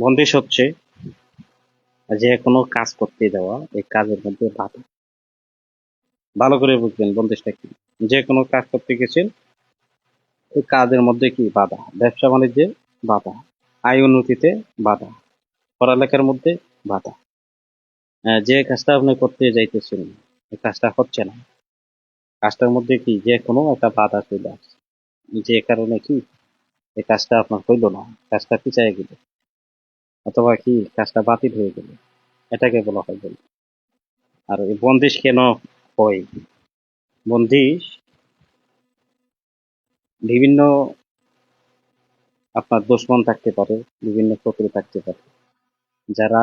বন্দিশ হচ্ছে যে কোনো কাজ করতে দেওয়া এই কাজের মধ্যে বাধা। ভালো করে বুঝবেন বন্দিশটা কি। যে কোনো কাজ করতে গেছেন এই কাজের মধ্যে কি বাধা? ব্যবসা বাণিজ্যে বাধা। আয় উন্নতিতে বাধা। পড়ালেখার মধ্যে বাধা। আহ, যে কাজটা আপনি করতে যাইতেছেন এই কাজটা হচ্ছে না। কাজটার মধ্যে কি যে কোনো একটা বাধা চলে আসছে। যে কারণে কি এই কাজটা আপনার হইল না কাজটা পিছায় গেল। অথবা কি কাজটা বাতিল হয়ে গেল। এটাকে বলা হয় বল আর এই বন্দিশ কেন হয়? বন্দিশ বিভিন্ন আপনার দুশ্মন থাকতে পারে, বিভিন্ন শত্রু থাকতে পারে। যারা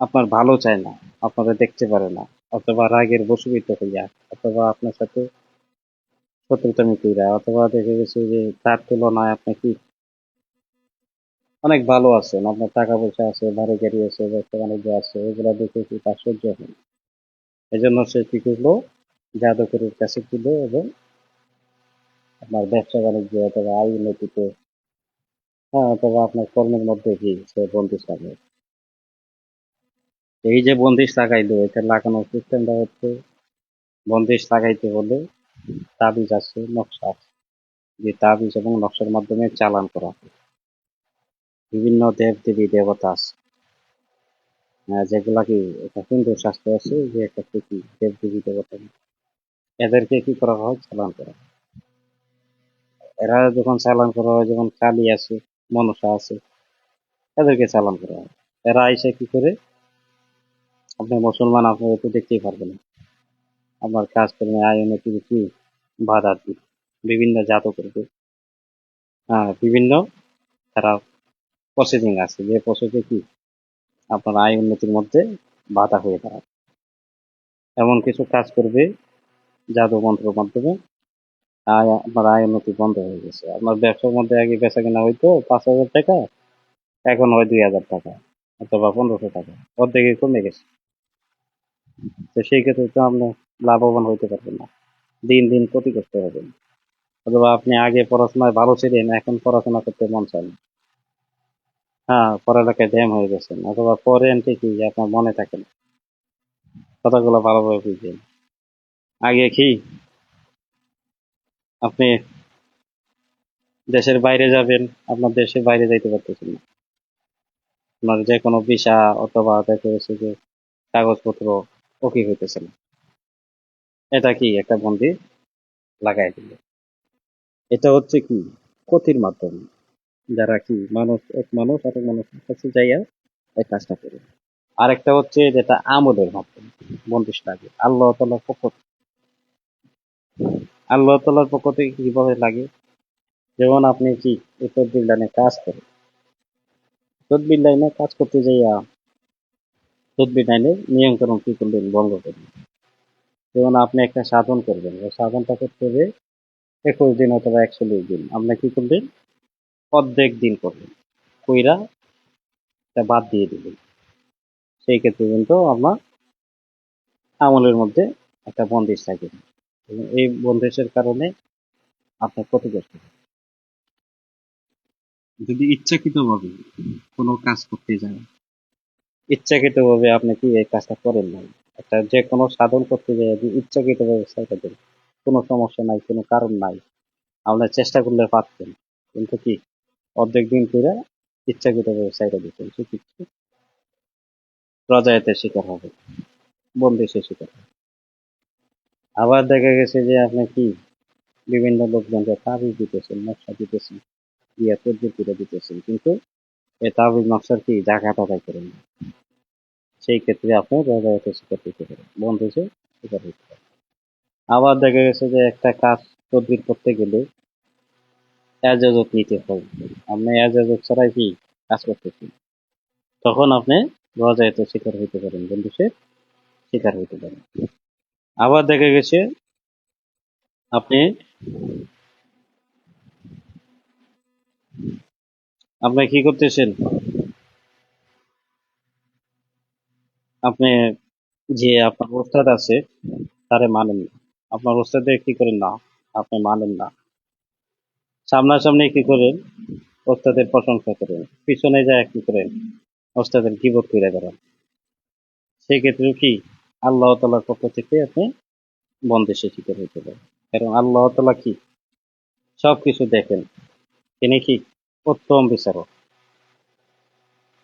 আপনার ভালো চায় না আপনারা দেখতে পারে না, অথবা রাগের বসবিত হইয়া, অথবা আপনার সাথে শত্রুতামি কইরা, অথবা দেখে গেছে যে তার তুলনায় আপনি কি অনেক ভালো আছেন আপনার টাকা পয়সা আছে বাড়ি গাড়ি আছে, ব্যবসা বাণিজ্য আছে, এগুলো দেখে কি হয় এই জন্য সে কি করল? জাদুকরের কাছে ছিল এবং আপনার ব্যবসা বাণিজ্য অথবা আয় উন্নতিতে হ্যাঁ অথবা আপনার কর্মের মধ্যে কি সে বন্দিশ লাগায় এই যে বন্দিশ লাগাইলো, এটা লাগানোর সিস্টেমটা হচ্ছে, বন্দিশ লাগাইতে হলে তাবিজ আছে, নকশা আছে। যে তাবিজ এবং নকশার মাধ্যমে চালান করা হয়। বিভিন্ন দেব দেবী দেবতা আছে। আহ, যেগুলা কি একটা হিন্দু শাস্ত্র আছে যে একটা কি দেব দেবী দেবতা এদেরকে কি করা হয়? চালান করা হয়। এরা যখন চালান করা হয় যখন কালী আছে মনসা আছে এদেরকে চালান করা হয়। এরা এসে কি করে? আপনি মুসলমান আপনি তো দেখতেই পারবেন। না আমার কাজ কর্মে আয় উন্নতির কি বাধা দিবে বিভিন্ন জাত করবে হ্যাঁ বিভিন্ন তারা প্রসেসিং আছে। যে প্রসেসে কি? আপনার আয় উন্নতির মধ্যে বাধা হয়ে দাঁড়াবে এমন কিছু কাজ করবে জাদু মন্ত্রের মাধ্যমে আয়, আপনার আয় উন্নতি বন্ধ হয়ে গেছে। আপনার ব্যবসার মধ্যে আগে বেচা কেনা হইতো পাঁচ হাজার টাকা, এখন হয় দুই হাজার টাকা অথবা পনেরোশো টাকা। অর্ধেকে কমে গেছে। তো সেই ক্ষেত্রে তো আপনি লাভবান হইতে পারবেন না। দিন দিন ক্ষতিগ্রস্ত হবেন অথবা আপনি আগে পড়াশোনায় ভালো ছিলেন, এখন পড়াশোনা করতে মন চায় না। হ্যাঁ পড়ালেখায় ড্যাম হয়ে গেছেন, অথবা পড়েন ঠিকই আপনার মনে থাকে না? কথাগুলো ভালোভাবে বুঝবেন আগে কি? আপনি দেশের বাইরে যাবেন, আপনার দেশের বাইরে যাইতে পারতেছেন না। আপনার যে কোনো ভিসা অথবা দেখা গেছে যে কাগজপত্র ওকে হইতেছে না। এটা কি একটা বন্দি লাগাই দিল এটা হচ্ছে কি? কথির মাধ্যমে। যারা কি মানুষ, এক মানুষ আর এক মানুষের কাছে যাইয়া এই কাজটা করে। আরেকটা হচ্ছে যেটা আমলের মাধ্যমে বন্দিশ লাগে আল্লাহ তালার পক্ষ আল্লাহ তালার পক্ষ থেকে কীভাবে লাগে? যেমন আপনি কি তদবির লাইনে কাজ করেন? তদবির লাইনে কাজ করতে যাইয়া তদবির লাইনে নিয়ম কানুন কি করলেন? ভঙ্গ করলেন। যেমন আপনি একটা সাধন করবেন। সাধনটা করতে হবে একুশ দিন অথবা একচল্লিশ দিন। আপনি কি করলেন? অর্ধেক দিন করলেন কইরা এটা বাদ দিয়ে দিলেন সেই ক্ষেত্রে কিন্তু আপনার আমলের মধ্যে একটা বন্দিশ থাকে এবং এই বন্দিশের কারণে আপনার ক্ষতিগ্রস্ত। যদি ইচ্ছাকৃতভাবে কোনো কাজ করতে যান। ইচ্ছাকৃতভাবে আপনি কি এই কাজটা করেন না? একটা যে কোনো সাধন করতে যায় আপনি ইচ্ছাকৃতভাবে সাইটা দেন কোনো সমস্যা নাই কোনো কারণ নাই। আপনার চেষ্টা করলে পারতেন। কিন্তু কি? অর্ধেক দিন করে ইচ্ছাকৃতভাবে সাইটা দিচ্ছেন সেক্ষেত্রে রজায়তের শিকার হবে বন্দিশের শিকার হবে। আবার দেখা গেছে যে আপনি কি? বিভিন্ন লোকজনকে তাবিজ দিতেছেন, নকশা দিতেছেন, দিয়া পদ্ধতিটা দিতেছেন, কিন্তু এই তাবিজ, নকশার কি জায়গাটা আদায় করেন না? সেই ক্ষেত্রে আপনি রজায়তের শিকার দিতে পারেন বন্দিশের শিকার হইতে পারেন। আবার দেখা গেছে যে একটা কাজ তদবির করতে গেলে এজাজত নিতে হয় আপনি এজাজত ছাড়াই কি কাজ করতেছেন? তখন আপনি রজায়তের শিকার হইতে পারেন বন্ধুসের শিকার হইতে পারেন। আবার দেখা গেছে, আপনি আপনি কি করতেছেন? আপনি যে আপনার ওস্তাদ আছে, তারে মানেন না। আপনার ওস্তাদের কি করেন না? আপনি মানেন না। সামনাসামনি কি করেন? ওস্তাদের প্রশংসা করেন। পিছনে যায় কি করেন? ওস্তাদের গিবত করে করেন সেক্ষেত্রে কি আল্লাহ তালার পক্ষ থেকে আপনি বন্দেশে শিকার হইতে পারেন। কারণ আল্লাহ তালা কি? সবকিছু দেখেন। তিনি কি? উত্তম বিচারক।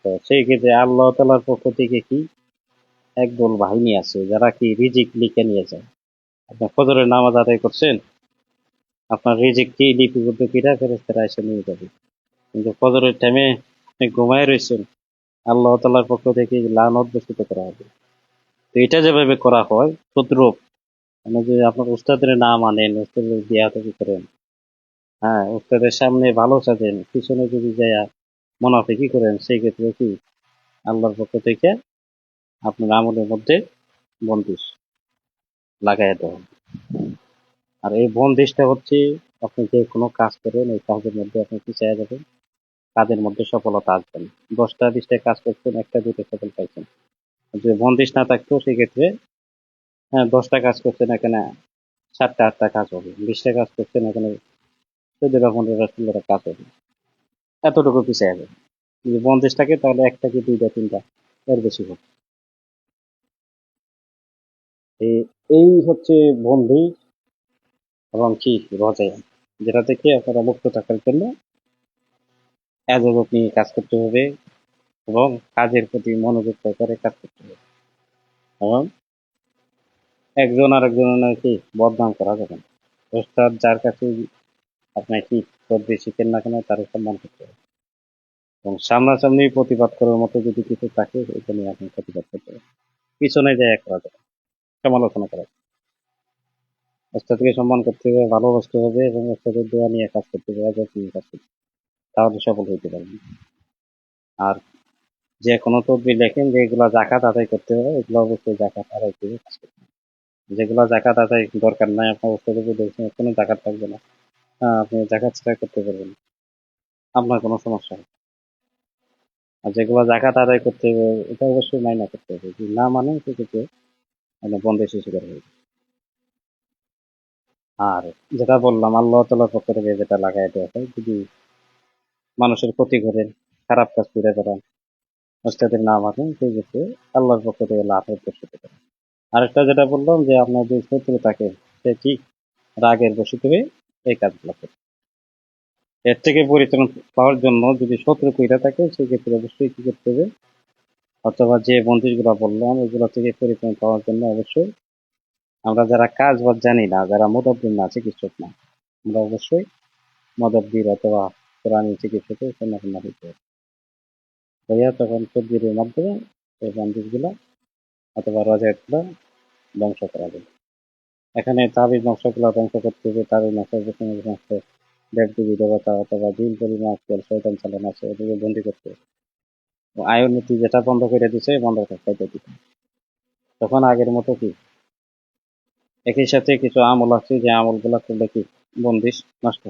তো সেই ক্ষেত্রে আল্লাহ তালার পক্ষ থেকে কি একদল বাহিনী আছে, যারা কি রিজিক লিখে নিয়ে যায়? আপনার ফজরের নামাজ আদায় করছেন? আপনার রিজিক কি লিপিবদ্ধ কিরা ফেরেস্তারা এসে নিয়ে যাবে। কিন্তু ফজরের টাইমে ঘুমায় রয়েছেন, আল্লাহ তালার পক্ষ থেকে লানত বসিত করা হবে। তো এটা যেভাবে করা হয় তদ্রুপ মানে যে আপনার উস্তাদের না মানেন, উস্তাদের দিয়া থেকে করেন। হ্যাঁ উস্তাদের সামনে ভালো সাজেন, পিছনে যদি যায় মুনাফিকি করেন, সেই ক্ষেত্রে কি আল্লাহর পক্ষ থেকে আপনার আমলের মধ্যে বন্দিশ লাগাই দেওয়া। আর এই বন্দিশটা হচ্ছে আপনি যে কোনো কাজ করেন, এই কাজের মধ্যে আপনি পিছিয়ে যাবেন? কাজের মধ্যে সফলতা আসবেন। দশটা বিশটা কাজ করছেন, একটা দুটো সফল পাইছেন। যে বন্দিশ না থাকতো, সেক্ষেত্রে হ্যাঁ দশটা কাজ করছেন, এখানে সাতটা, আটটা কাজ হবে। বিশটা কাজ করছেন, এখানে চোদ্দটা, পনেরোটা কাজ হবে। এতটুকু পিছিয়ে যাবে যদি বন্দিশ থাকে, তাহলে একটা কি দুইটা, তিনটা, এর বেশি হবে। এই হচ্ছে বন্ধি এবং কি রজায় যেটা থেকে আপনারা মুক্ত থাকার জন্য এজগত নিয়ে কাজ করতে হবে এবং কাজের প্রতি মনোযোগ সহকারে কাজ করতে হবে। এবং একজন আর একজনের কি বদনাম করা যাবে না। ওস্তাদ যার কাছে আপনার কি পদ্ধতি শিখেন না কেন, তার সম্মান করতে হবে। এবং সামনাসামনি প্রতিবাদ করার মতো যদি কিছু থাকে এটা নিয়ে আপনি প্রতিবাদ করতে হবে। পিছনে যায় করা যাবে সমালোচনা করা। ওস্তাদকে সম্মান করতে হবে, ভালোবাসতে হবে এবং ওস্তাদের দোয়া নিয়ে কাজ করতে হবে আজাদ নিয়ে কাজ করতে তাহলে সফল হইতে পারবেন। আর যে কোনো তদবির লেখেন যে এগুলা জাকাত আদায় করতে হবে, এগুলো অবশ্যই জাকাত আদায় করে কাজ করতে হবে। যেগুলো জাকাত আদায় দরকার নাই, আপনার ওস্তাদের দেখছেন কোনো জাকাত থাকবে না। হ্যাঁ আপনি জাকাত ছাড়া করতে পারবেন আপনার কোনো সমস্যা নেই। আর যেগুলো জাকাত আদায় করতে হবে, এটা অবশ্যই মাইনা করতে হবে। যদি না মানে সেক্ষেত্রে মানে বন্ধের শিকার হয়ে যাবে। আর যেটা বললাম, আল্লাহ তালার পক্ষ থেকে যেটা লাগাই দেওয়া হয়, যদি মানুষের ক্ষতি করেন খারাপ কাজ করে করেন ওস্তাদের নাম মানে সেই ক্ষেত্রে আল্লাহর পক্ষ থেকে লাভের বসিতে পারে। আরেকটা যেটা বললাম যে, আপনার যে শত্রু থাকে, সে কি? রাগের বসিত হয়ে এই কাজগুলো করে। এর থেকে পরিত্রাণ পাওয়ার জন্য যদি শত্রু কইরা থাকে সেক্ষেত্রে অবশ্যই কি করতে হবে? অথবা যে বন্ধুগুলো বললাম, এগুলো থেকে পরিত্রাণ পাওয়ার জন্য অবশ্যই আমরা যারা কাজ বাজ জানি না, যারা মোদাব্বির না, চিকিৎসক না, আমরা অবশ্যই মদব্বির অথবা কোরআনী চিকিৎসকের সন্ন্যাসন্ন হইতে হইয়া তখন তদ্বিরের মাধ্যমে এই বন্ধুগুলো অথবা রজায়তগুলো ধ্বংস করা যাবে এখানে তাবিজ নকশাগুলো ধ্বংস করতে হবে তাবিজ নকশা যে কোনো সমস্ত দেবতা অথবা দিন পরিমাণ শয়তান চালান আছে ওদেরকে বন্দি করতে। হবে ও আয়ুর নীতি যেটা বন্ধ করে দিছে, বন্ধ করতে দিতে তখন আগের মতো কি? একই সাথে কিছু আমল আছে, যে আমলগুলা করলে কি বন্দিশ নষ্ট।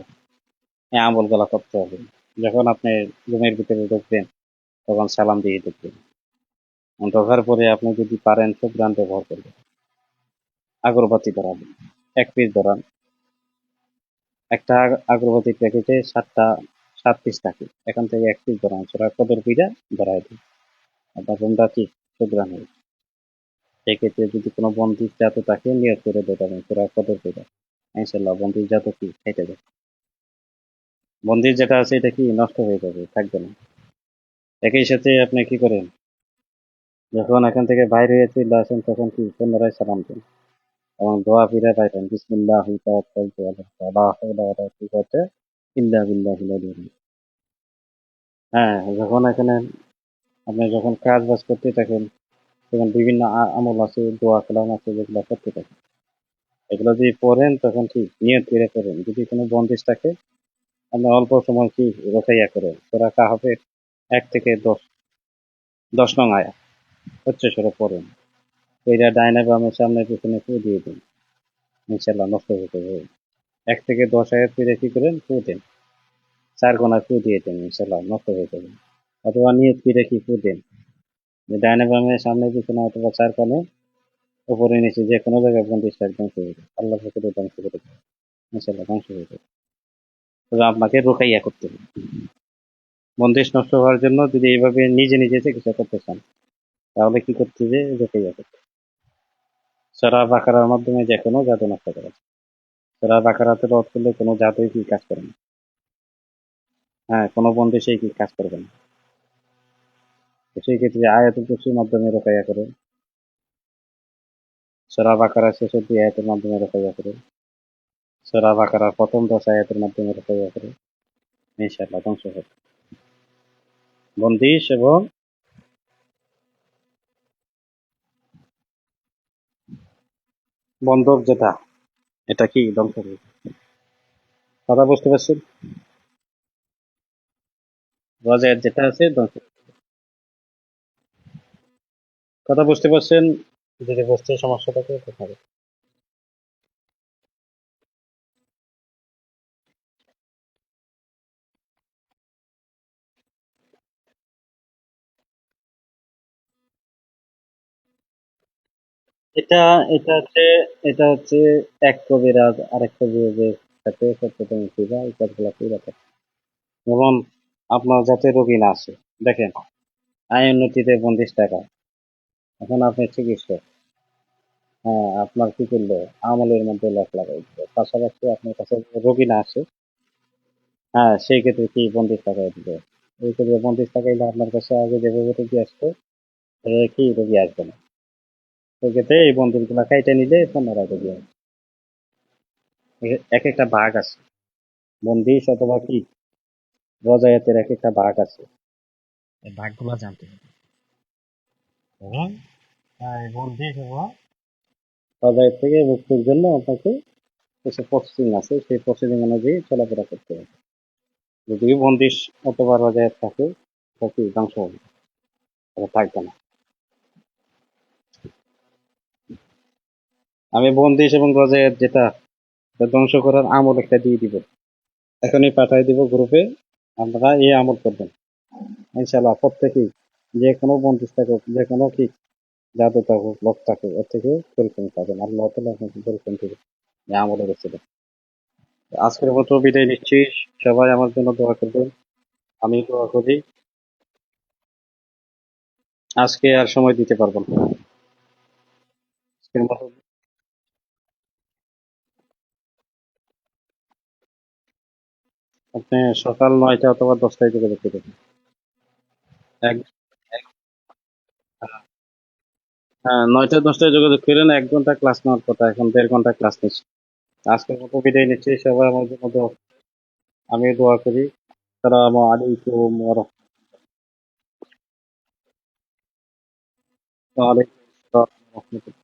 এই আমলগুলা করতে হবে। যখন আপনি রুমের ভিতরে ঢুকবেন, তখন সালাম দিয়ে ঢুকবেন। ঢোকার পরে আপনি যদি পারেন সুগ্রান ব্যবহার করবেন। আগরবাতি ধরাবেন। এক পিস ধরান। একটা আগ- আগরবাতির প্যাকেটে সাতটা, সাত পিস থাকে। এখান থেকে এক পিস ধরান। সেটা কদর পিঠা ধরাই দিন। আপনার রুমটা কি সুগ্রান হবে সেক্ষেত্রে যদি কোনো বন্দিশ জাত থাকে নিয়োগ করে দেবেন সেটা কদর পিঠা ইনশাল্লাহ বন্দিশ জাত কি খেটে যাবে বন্দিশ যেটা আছে, এটা কি নষ্ট হয়ে যাবে, থাকবে না। একই সাথে আপনি কি করেন? যখন এখান থেকে বাইরে চলে আসেন, তখন কি পুনরায় সালাম দেন? এবং দোয়া ফিরে পাইতেন, বিসমিল্লাহ। হ্যাঁ যখন এখানে আপনি যখন কাজ বাজ করতে থাকেন তখন বিভিন্ন আমল আছে, দোয়া কালাম আছে, যেগুলো করতে থাকেন এগুলো যদি পড়েন, তখন কি নিয়ত করে করেন যদি কোনো বন্দিশ থাকে, আপনি অল্প সময় কি রোখাইয়া করেন। তোরা কা হবে এক থেকে দশ দশ নং আয়া উচ্চ স্বরে পড়েন। এটা ডাইনে বামে সামনে পিছনে ফু দিয়ে দিন। ইনশাল্লাহ নষ্ট হয়ে যাবে এক থেকে দশ আয়াত ফিরে কি করেন? ফু দেন। চার গোনা ফু দিয়ে দেন। ইনশাল্লাহ নষ্ট হয়ে যাবে। অথবা নিয়ত ফিরে কি ফু দেন। যে ডাইনে বামে সামনে পিছনে অথবা চার কোণে, উপরে নিচে যে কোনো জায়গায় বন্দিশ ধ্বংস হয়ে যাবে আল্লাহ ফকরে ধ্বংস করে দেবে ধ্বংস হয়ে যাবে। তবে আপনাকে রোকাইয়া করতে হবে। বন্দিশ নষ্ট হওয়ার জন্য যদি এইভাবে নিজে নিজে চিকিৎসা করতে চান, তাহলে কি করতে হবে? রুকাইয়া করতে সারা বাকারার মাধ্যমে যে কোনো জাদু নষ্ট করা যায়। সারা বাকারাতে রদ করলে কোনো জাদুই কি কাজ করে না? হ্যাঁ কোনো বন্দিশই কি কাজ করবে না। সেই ক্ষেত্রে আয়াতুল কুরসির মাধ্যমে রোকাইয়া করে। সারা বাকারা শেষের দুই আয়াতের মাধ্যমে রোকাইয়া করে। সারা বাকারার প্রথম দশ আয়াতের মাধ্যমে রোকাইয়া করে। ইনশাআল্লাহ ধ্বংস হবে। বন্দিশ এবং বন্দর যেটা, এটা কি ধ্বংস কথা বুঝতে পারছেন? রজায়ের যেটা আছে ধ্বংস। কথা বুঝতে পারছেন? যদি বুঝতে সমস্যা থাকে, কথা হবে এটা এটা হচ্ছে এটা হচ্ছে এক কবিরাজ আরেক কবিরাজের সাথে সত্যতম পূজা এই কাজগুলো করে থাকে যেমন, আপনার যাতে রোগী না আসে, দেখেন আয় উন্নতিতে বন্দিশ টাকা এখন আপনি চিকিৎসক হ্যাঁ আপনার কি করল? আমলের মধ্যে লক লাগাই দিল পাশাপাশি আপনার কাছে রোগী না আসে হ্যাঁ সেই ক্ষেত্রে কি বন্দিশ লাগাই দিল এই ক্ষেত্রে বন্দিশ লাগাইলে আপনার কাছে আগে যেভাবে রোগী আসতো কি রোগী আসবে না? সেই ক্ষেত্রে এই বন্দিশগুলা খাইতে নিলে পুনরায় রোগী আসবে। এক একটা ভাগ আছে। বন্দিশ অথবা কি রজায়েতের এক একটা ভাগ আছে ভাগগুলো জানতে হবে। রজায়েত থেকে মুক্তির জন্য আপনাকে কিছু প্রসেসিং আছে, সেই প্রসেসিং অনুযায়ী চলাফেরা করতে হবে। যদি বন্দিশ অথবা থাকে তাহলে কি ধ্বংস হবে। থাকবে না। আমি বন্দিশ এবং রজায়েত যেটা ধ্বংস করার আমল একটা দিয়ে দিব। এখনই পাঠিয়ে দিব গ্রুপে। আপনারা এই আমল করবেন। ইনশাল্লাহ প্রত্যেকেই যে কোনো বন্দিশ থাকুক যে কোনো কি জাদু থাকুক, লোক থাকুক, এর থেকে পরিশ্রম পাবেন। আল্লাহ তালা আপনাকে দেবে এই আমলে গেছিল আজকের মতো বিদায় নিচ্ছি। সবাই আমার জন্য দোয়া করবেন। আমি দোয়া করি। আজকে আর সময় দিতে পারব না। আপনি সকাল নয়টা অথবা দশটায় যোগাযোগ এক এক- হ্যাঁ নয়টা দশটায় যোগাযোগ করেন এক ঘণ্টা ক্লাস নেওয়ার কথা, এখন দেড় ঘণ্টা ক্লাস নিচ্ছি। আজকের মতো বিদায় নিচ্ছি, সবাই আমার জন্য দোয়া আমি দোয়া করি। তারা আলাইকুম রাহমাতুল্লাহি।